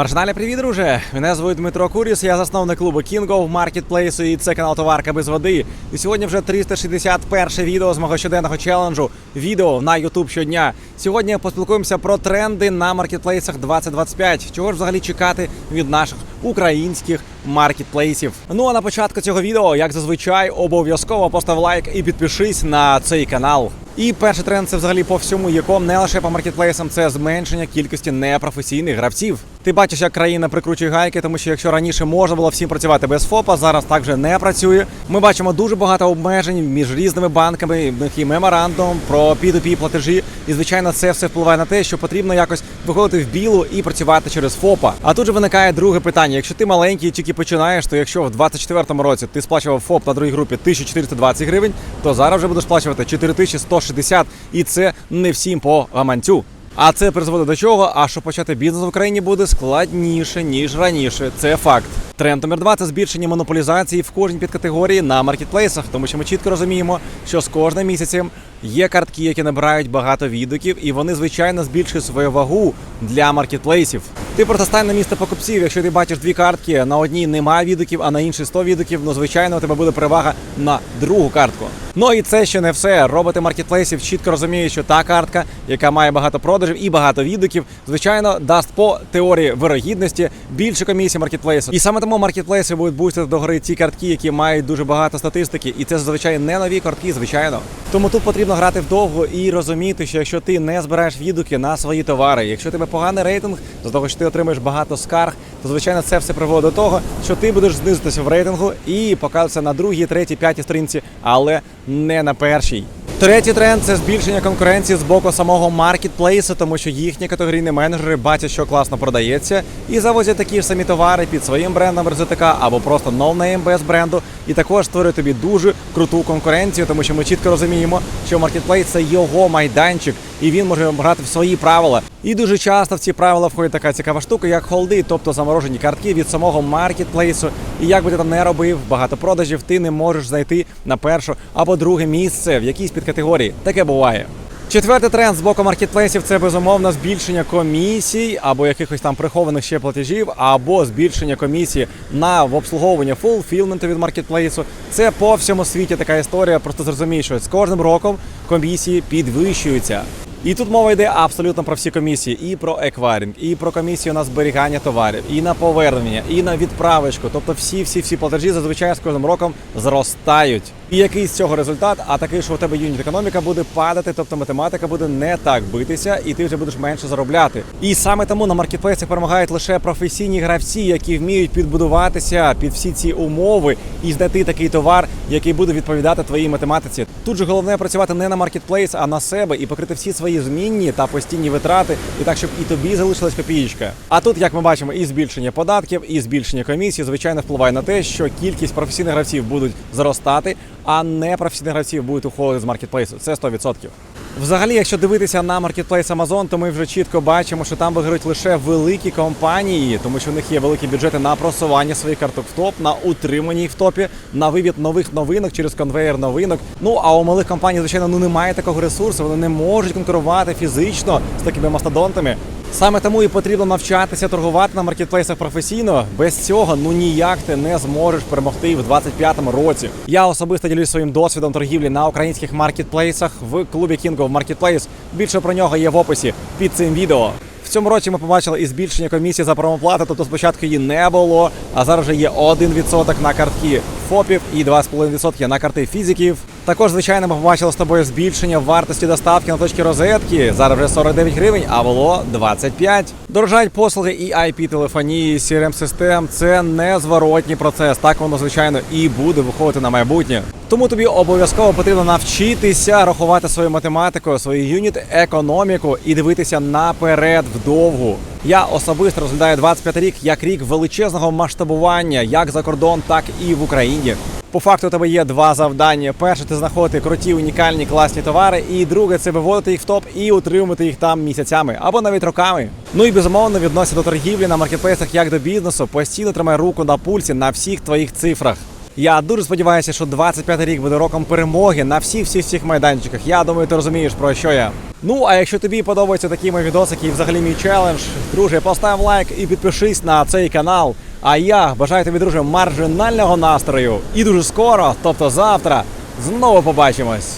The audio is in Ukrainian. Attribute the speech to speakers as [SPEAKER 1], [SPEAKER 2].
[SPEAKER 1] Маржиналі, привіт, друже! Мене звуть Дмитро Куріс, я засновник клубу of Marketplace і це канал Товарка без води. І сьогодні вже 361 відео з мого щоденного челенджу. Відео на YouTube щодня. Сьогодні поспілкуємося про тренди на маркетплейсах 2025. Чого ж взагалі чекати від наших українських маркетплейсів? Ну а на початку цього відео, як зазвичай, обов'язково постав лайк і підпишись на цей канал. І перший тренд це взагалі по всьому, якому не лише по маркетплейсам, це зменшення кількості непрофесійних гравців. Ти бачиш, як країна прикручує гайки, тому що якщо раніше можна було всім працювати без ФОПа, зараз так вже не працює. Ми бачимо дуже багато обмежень між різними банками, в них і меморандум про P2P платежі. І звичайно, це все впливає на те, що потрібно якось виходити в білу і працювати через ФОПа. А тут же виникає друге питання: якщо ти маленький тільки починаєш, то якщо в 24-му році ти сплачував ФОП на другій групі 1420 гривень, то зараз вже будеш сплачувати 4160, і це не всім по гаманцю. А це призводить до чого? А що почати бізнес в Україні буде складніше ніж раніше. Це факт. Тренд номер два це збільшення монополізації в кожній підкатегорії на маркетплейсах, тому що ми чітко розуміємо, що з кожним місяцем є картки, які набирають багато відгуків, і вони звичайно збільшують свою вагу для маркетплейсів. Ти просто стань на місце покупців. Якщо ти бачиш дві картки, на одній немає відгуків, а на іншій 100 відгуків, ну звичайно, у тебе буде перевага на другу картку. Ну і це ще не все. Роботи маркетплейсів чітко розуміють, що та картка, яка має багато продажів і багато відгуків, звичайно, дасть по теорії вирогідності більше комісії маркетплейсу. І саме тому маркетплейси будуть бустити до гори ті картки, які мають дуже багато статистики, і це зазвичай не нові картки, звичайно. Тому тут потрібно грати вдовго і розуміти, що якщо ти не збираєш відгуки на свої товари, якщо тебе поганий рейтинг, з того що ти отримаєш багато скарг, то звичайно це все приводить до того, що ти будеш знизитися в рейтингу і показуватися на другій, третій, п'ятій сторінці, але не на першій. Третій тренд це збільшення конкуренції з боку самого маркетплейсу, тому що їхні категорійні менеджери бачать, що класно продається, і завозять такі ж самі товари під своїм брендом РЗТК або просто ноунейм без бренду. І також створює тобі дуже круту конкуренцію, тому що ми чітко розуміємо, що маркетплейс це його майданчик, і він може грати в свої правила. І дуже часто в ці правила входить така цікава штука, як холди, тобто заморожені картки від самого маркетплейсу. І як би ти там не робив, багато продажів ти не можеш знайти на перше або друге місце в якійсь підкатегорії. Таке буває. Четвертий тренд з боку маркетплейсів це безумовно збільшення комісій або якихось там прихованих ще платежів, або збільшення комісії на в обслуговування фулфілменту від маркетплейсу. Це по всьому світі така історія. Просто зрозумій, що з кожним роком комісії підвищуються. І тут мова йде абсолютно про всі комісії: і про еквайринг, і про комісію на зберігання товарів, і на повернення, і на відправочку. Тобто всі, всі, всі платежі зазвичай з кожним роком зростають. І який з цього результат? А такий, що у тебе юніт економіка буде падати, тобто математика буде не так битися, і ти вже будеш менше заробляти. І саме тому на маркетплейсах перемагають лише професійні гравці, які вміють підбудуватися під всі ці умови і знайти такий товар, який буде відповідати твоїй математиці. Тут же головне працювати не на маркетплейс, а на себе і покрити всі свої змінні та постійні витрати, і так, щоб і тобі залишилась копієчка. А тут, як ми бачимо, і збільшення податків, і збільшення комісії, звичайно, впливає на те, що кількість професійних гравців будуть зростати, а не професійних гравців будуть уходити з маркетплейсу. Це 100%. Взагалі, якщо дивитися на маркетплейс Amazon, то ми вже чітко бачимо, що там виграють лише великі компанії, тому що у них є великі бюджети на просування своїх карток в топ, на утримання їх в топі, на вивід нових новинок через конвейер новинок. Ну а у малих компаній, звичайно, ну немає такого ресурсу. Вони не можуть конкурувати фізично з такими мастодонтами. Саме тому і потрібно навчатися торгувати на маркетплейсах професійно. Без цього ну ніяк ти не зможеш перемогти в 25-му році. Я особисто ділюсь своїм досвідом торгівлі на українських маркетплейсах в клубі King of Marketplace. Більше про нього є в описі під цим відео. В цьому році ми побачили і збільшення комісії за промоплату, тобто спочатку її не було, а зараз вже є 1% на картки ФОПів і 2,5% на карти фізиків. Також, звичайно, ми побачили з тобою збільшення вартості доставки на точки розетки. Зараз вже 49 гривень, а було 25. Дорожають послуги і IP-телефонії, crm систем Це незворотній процес. Так воно, звичайно, і буде виходити на майбутнє. Тому тобі обов'язково потрібно навчитися рахувати свою математику, свою юніт економіку і дивитися наперед вдовгу. Я особисто розглядаю 25 рік як рік величезного масштабування, як за кордон, так і в Україні. По факту у тебе є два завдання: перше це знаходити круті, унікальні, класні товари, і друге це виводити їх в топ і утримувати їх там місяцями або навіть роками. Ну і безумовно відносять до торгівлі на маркетплейсах як до бізнесу. Постійно тримай руку на пульсі на всіх твоїх цифрах. Я дуже сподіваюся, що 25 рік буде роком перемоги на всіх всіх всіх майданчиках. Я думаю, ти розумієш про що я. Ну а якщо тобі подобаються такі мої відосики і взагалі мій челендж, друже, постав лайк і підпишись на цей канал. А я бажаю тобі, друже, маржинального настрою. І дуже скоро, тобто завтра, знову побачимось.